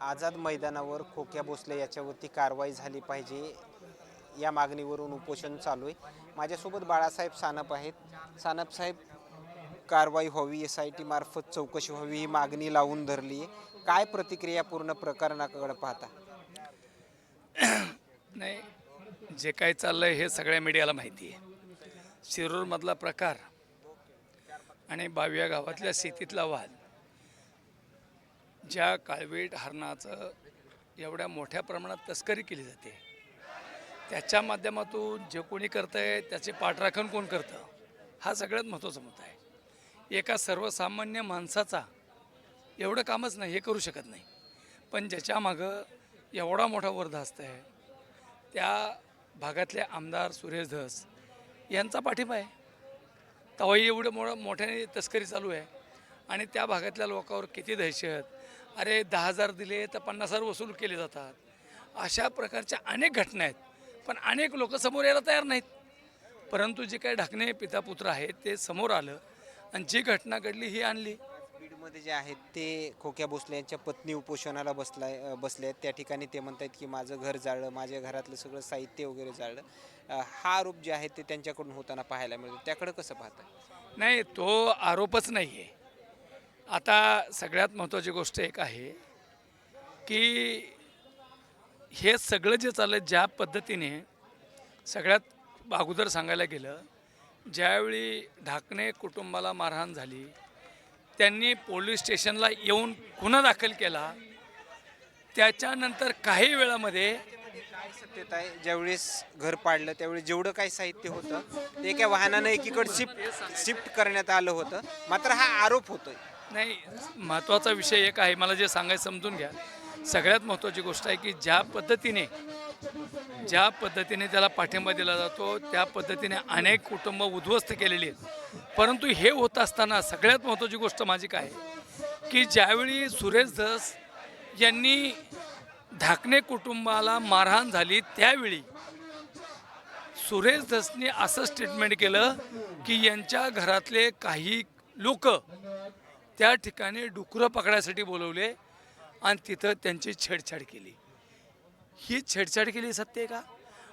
आझाद मैदानावर खोक्या भोसले याच्यावरती कारवाई झाली पाहिजे या मागणीवरून उपोषण चालू आहे. माझ्यासोबत बाळासाहेब सानप आहेत. सानप साहेब कारवाई व्हावी एस आय टी मार्फत चौकशी व्हावी ही मागणी लावून धरली आहे. काय प्रतिक्रिया पूर्ण प्रकरणाकडे पाहता? नाही जे काही चाललंय हे सगळ्या मीडियाला माहिती आहे. शिरूरमधला प्रकार आणि बाविया गावातल्या शेतीतला वाद ज्या काळवीट हरणाचं एवढ्या मोठ्या प्रमाणात तस्करी केली जाते त्याच्या माध्यमातून जे कोणी करतं आहे त्याचे पाठराखण कोण करतं हा सगळ्यात महत्त्वाचा मुद्दा आहे. एका सर्वसामान्य माणसाचा एवढं कामच नाही हे करू शकत नाही. पण ज्याच्या मागं एवढा मोठा वरदास्त आहे त्या भागातले आमदार सुरेश धस यांचा पाठिंबा आहे. तवाही एवढं मोठं मोठ्याने तस्करी चालू आहे आणि त्या भागातल्या लोकांवर किती दहशत अरे दहा हजार दिले तर पन्नास हजार वसूल केले जातात. अशा प्रकारच्या अनेक घटना आहेत. पण अनेक लोक समोर यायला तयार नाहीत. परंतु जे काही ढाकणे पिता पुत्र आहेत ते समोर आलं आणि जी घटना घडली ही आणली. बीडमध्ये जे आहेत ते खोक्या भोसले यांच्या पत्नी उपोषणाला बसलाय बसले आहेत. त्या ठिकाणी ते म्हणतात की माझं घर जाळलं माझ्या घरातलं सगळं साहित्य वगैरे जाळलं. हा आरोप जे आहे ते त्यांच्याकडून होताना पाहायला मिळतो. त्याकडे कसं पाहता नाही तो आरोपच नाही आहे आता सगळ्यात महत्त्वाची गोष्ट एक आहे की हे सगळं जे चाललं ज्या पद्धतीने सगळ्यात अगोदर सांगायला गेलं ज्यावेळी ढाकणे कुटुंबाला मारहाण झाली त्यांनी पोलीस स्टेशनला येऊन गुन्हा दाखल केला त्याच्यानंतर काही वेळामध्ये काय सत्यता आहे? ज्यावेळेस घर पाडलं त्यावेळी जेवढं काही साहित्य होतं ते एका वाहनानं एकीकडे शिफ्ट शिफ्ट करण्यात आलं होतं. मात्र हा आरोप होतोय. नाही महत्त्वाचा विषय एक आहे. मला जे सांगायचं समजून घ्या. सगळ्यात महत्त्वाची गोष्ट आहे की ज्या पद्धतीने ज्या पद्धतीने त्याला पाठिंबा दिला जातो त्या पद्धतीने अनेक कुटुंब उद्ध्वस्त केलेली आहेत. परंतु हे होत असताना सगळ्यात महत्त्वाची गोष्ट माझी काय की ज्यावेळी सुरेश धस यांनी ढाकणे कुटुंबाला मारहाण झाली त्यावेळी सुरेश धसने असं स्टेटमेंट केलं की यांच्या घरातले काही लोक त्या ठिकाणी डुकरं पकडायसाठी बोलवले आणि तिथं त्यांची छेडछाड केली. ही छेडछाड केली सत्य आहे का?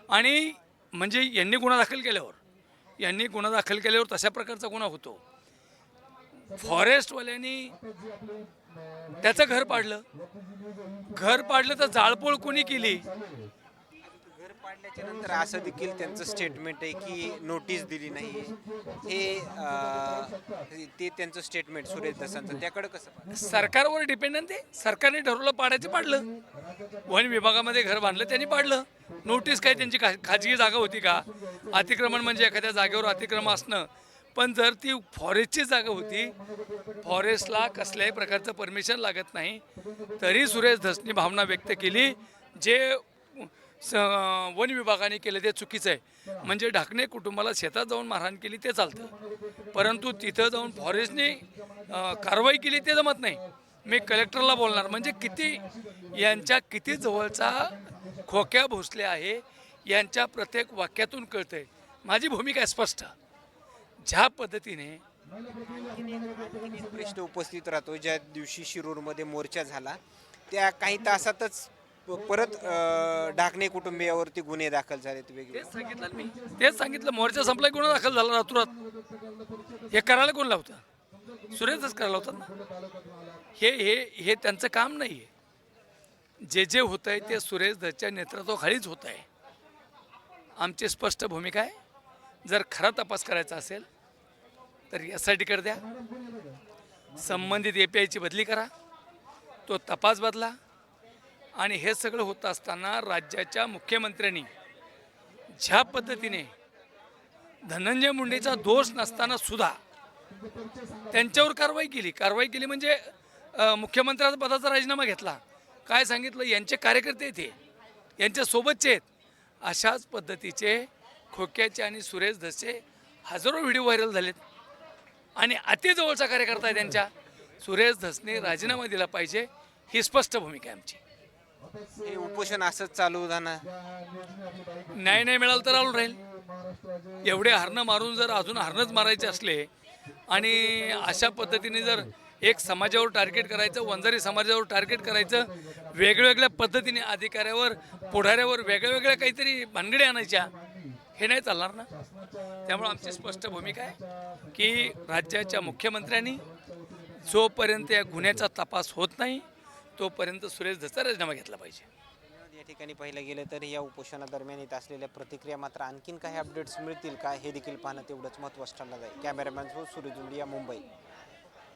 आणि म्हणजे यांनी गुन्हा दाखल केल्यावर यांनी गुन्हा दाखल केल्यावर तशा प्रकारचा गुन्हा होतो. फॉरेस्टवाल्यांनी त्याचं घर पाडलं. घर पाडलं तर जाळपोळ कोणी केली? पाडल्याच्या नंतर असं देखील त्यांचं स्टेटमेंट आहे की नोटीस दिली नाही. हे अं, ते त्यांचं स्टेटमेंट सुरेश दसांचं. त्याकडे कसं पाहता? सरकारवर डिपेंडंट आहे सरकारने ठरवलं पाडायचं पाडलं. वन विभागामध्ये घर बांधलं त्यांनी पाडलं. नोटीस काय त्यांची खा खाजगी जागा होती का? अतिक्रमण म्हणजे एखाद्या जागेवर अतिक्रमण असणं. पण जर ती फॉरेस्टची जागा होती फॉरेस्टला कसल्याही प्रकारचं परमिशन लागत नाही तरी सुरेश धसनी भावना व्यक्त केली. जे स वन विभागाने केलं ते चुकीचं आहे. म्हणजे ढाकणे कुटुंबाला शेतात जाऊन मारहाण केली ते चालतं. परंतु तिथं जाऊन फॉरेस्टने कारवाई केली ते जमत नाही. मी कलेक्टरला बोलणार. म्हणजे किती यांच्या किती जवळचा खोक्या भोसले आहे यांच्या प्रत्येक वाक्यातून कळतंय. माझी भूमिका आहे स्पष्ट. ज्या पद्धतीने प्रश्न उपस्थित राहतो. ज्या दिवशी शिरूरमध्ये मोर्चा झाला त्या काही तासातच परत ढाकणे कुटुंबियावरती गुन्हे दाखल झालेत वेगळे तेच सांगितलं मी. तेच सांगितलं. मोर्चा संपला गुन्हा दाखल झाला रातोरात हे करायला कोण लावतं? सुरेशच करायला लावतात ना? हे हे हे त्यांचं काम नाही आहे जे जे होतं आहे ते सुरेश दत्तच्या नेतृत्वाखालीच होत आहे आमची स्पष्ट भूमिका आहे. जर खरा तपास करायचा असेल तर एस आय टीकडे द्या. संबंधित ए पी आयची बदली करा. तो तपास बदला. आणि हे सगळं होत असताना राज्याच्या मुख्यमंत्र्यांनी ज्या पद्धतीने धनंजय मुंडेचा दोष नसताना सुद्धा त्यांच्यावर कारवाई केली. कारवाई केली म्हणजे मुख्यमंत्र्याचा पदाचा राजीनामा घेतला. काय सांगितलं? यांचे कार्यकर्ते येते यांच्या सोबतचे आहेत. अशाच पद्धतीचे खोक्याचे आणि सुरेश धसे हजारो व्हिडिओ व्हायरल झालेत. आणि अतिजवळचा कार्यकर्ता आहे त्यांच्या. सुरेश धसने राजीनामा दिला पाहिजे ही स्पष्ट भूमिका आहे आमची. हे उपोषण असंच चालू जाणार न्याय नाही मिळाला तर आलो राहील. एवढे हरणं मारून जर अजून हरणंच मारायचे असले आणि अशा पद्धतीने जर एक समाजावर टार्गेट करायचं वंजारी समाजावर टार्गेट करायचं वेगवेगळ्या पद्धतीने अधिकाऱ्यावर पुढाऱ्यावर वेगळ्या वेगळ्या काहीतरी भानगडी आणायच्या हे नाही चालणार ना? त्यामुळे आमची स्पष्ट भूमिका आहे की राज्याच्या मुख्यमंत्र्यांनी जोपर्यंत या गुन्ह्याचा तपास होत नाही तोपर्यंत सुरेश धसचा राजीनामा घेतला पाहिजे. या ठिकाणी पाहिलं गेलं तर या उपोषणादरम्यान येत असलेल्या प्रतिक्रिया मात्र आणखीन काही अपडेट्स मिळतील का हे देखील पाहणं तेवढंच महत्त्वाचं ठरलं आहे. कॅमेरामॅन सुरेश जुंडिया मुंबई.